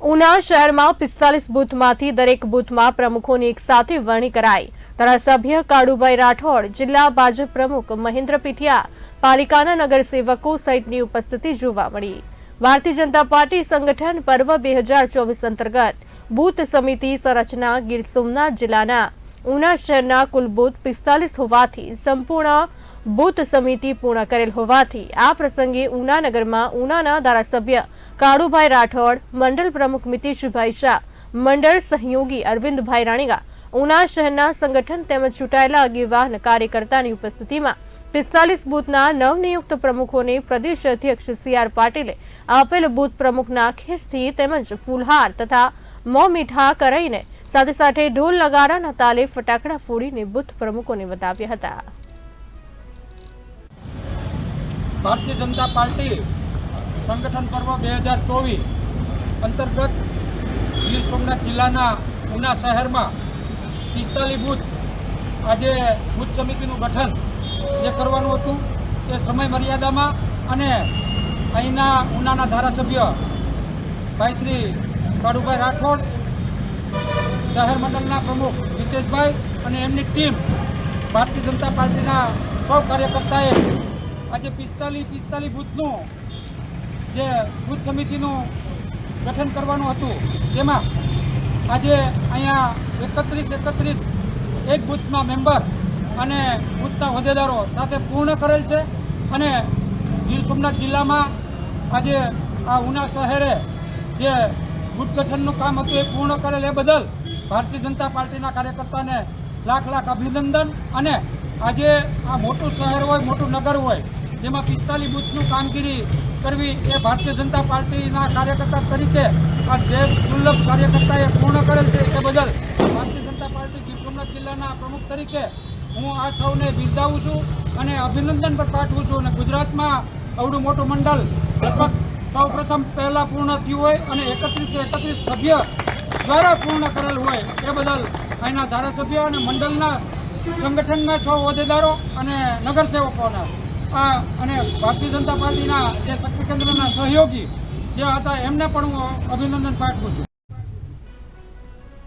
ઉના શહેરમાં પિસ્તાલીસ બૂથમાંથી દરેક બૂથમાં પ્રમુખોની એક સાથે વરણી કરાઈ. ધારાસભ્ય કાળુભાઈ રાઠોડ, જિલ્લા ભાજપ પ્રમુખ મહેન્દ્ર પીઠિયા, પાલિકાના નગરસેવકો સહિતની ઉપસ્થિતિ જોવા મળી. ભારતીય જનતા પાર્ટી સંગઠન પર્વ બે અંતર્ગત બૂથ સમિતિ સંરચના ગીર સોમનાથ જિલ્લાના ઉના શહેરના કુલ બૂથ પિસ્તાલીસ હોવાથી સંપૂર્ણ બૂથ સમિતિ પૂર્ણ કરેલ હોવાથી આ પ્રસંગે ઉનાનગરમાં ઉનાના ધારાસભ્ય કાળુભાઈ રાઠોડ, મંડળ પ્રમુખ મિતેશભાઈ શાહ, મંડળ સહયોગી અરવિંદભાઈ રાણીગા, ઉના શહેરના સંગઠન તેમજ ચૂંટાયેલા આગેવાન કાર્યકર્તાની ઉપસ્થિતિમાં પિસ્તાલીસ બૂથના નવનિયુક્ત પ્રમુખોને પ્રદેશ અધ્યક્ષ સી આર પાટીલે આપેલ બૂથ પ્રમુખના ખેસથી તેમજ ફૂલહાર તથા મોં મીઠા કરાઈને સાથે સાથે ઢોલ નગારાના તાલે ફટાકડા ફોડીને બુથ પ્રમુખોને બતાવ્યા હતા. ભારતીય જનતા પાર્ટી સંગઠન પર્વ બે હજાર ચોવીસ અંતર્ગત ગીર સોમનાથ જિલ્લાના ઉના શહેરમાં પિસ્તાલીસ બુથ આજે બુથ સમિતિનું ગઠન જે કરવાનું હતું એ સમય મર્યાદામાં અને અહીંના ઉનાના ધારાસભ્ય ભાઈ શ્રી કાળુભાઈ રાઠોડ શહેર મંડળના પ્રમુખ જીતેશભાઈ અને એમની ટીમ ભારતીય જનતા પાર્ટીના સૌ કાર્યકર્તાએ આજે પિસ્તાલીસ પિસ્તાલીસ બૂથનું જે બૂથ સમિતિનું ગઠન કરવાનું હતું. તેમાં આજે અહીંયા એકત્રીસ એકત્રીસ એક બૂથના મેમ્બર અને બૂથના હોદ્દેદારો સાથે પૂર્ણ કરેલ છે અને ગીર સોમનાથ જિલ્લામાં આજે આ ઉના શહેરે જે બૂથ ગઠનનું કામ હતું એ પૂર્ણ કરેલ એ બદલ ભારતીય જનતા પાર્ટીના કાર્યકર્તાને લાખ લાખ અભિનંદન અને આજે આ મોટું શહેર હોય, મોટું નગર હોય, જેમાં પિસ્તાલીસ બુથનું કામગીરી કરવી એ ભારતીય જનતા પાર્ટીના કાર્યકર્તા તરીકે આ જે દુર્લભ કાર્યકર્તાએ પૂર્ણ કરેલ છે એ બદલ ભારતીય જનતા પાર્ટી ગીર સોમનાથ જિલ્લાના પ્રમુખ તરીકે હું આ સૌને બિરદાવું છું અને અભિનંદન પણ પાઠવું છું. અને ગુજરાતમાં અવડું મોટું મંડળ લગભગ સૌ પ્રથમ પહેલાં પૂર્ણ થયું હોય અને એકત્રીસો એકત્રીસ સભ્ય દ્વારા પૂર્ણ કરેલ હોય એ બદલ અહીંના ધારાસભ્ય અને મંડળના સંગઠનના છ હોદ્દેદારો અને નગરસેવકોના, આ અને ભારતીય જનતા પાર્ટીના જે શક્તિ કેન્દ્રના સહયોગી જે હતા એમને પણ હું અભિનંદન પાઠવું છું.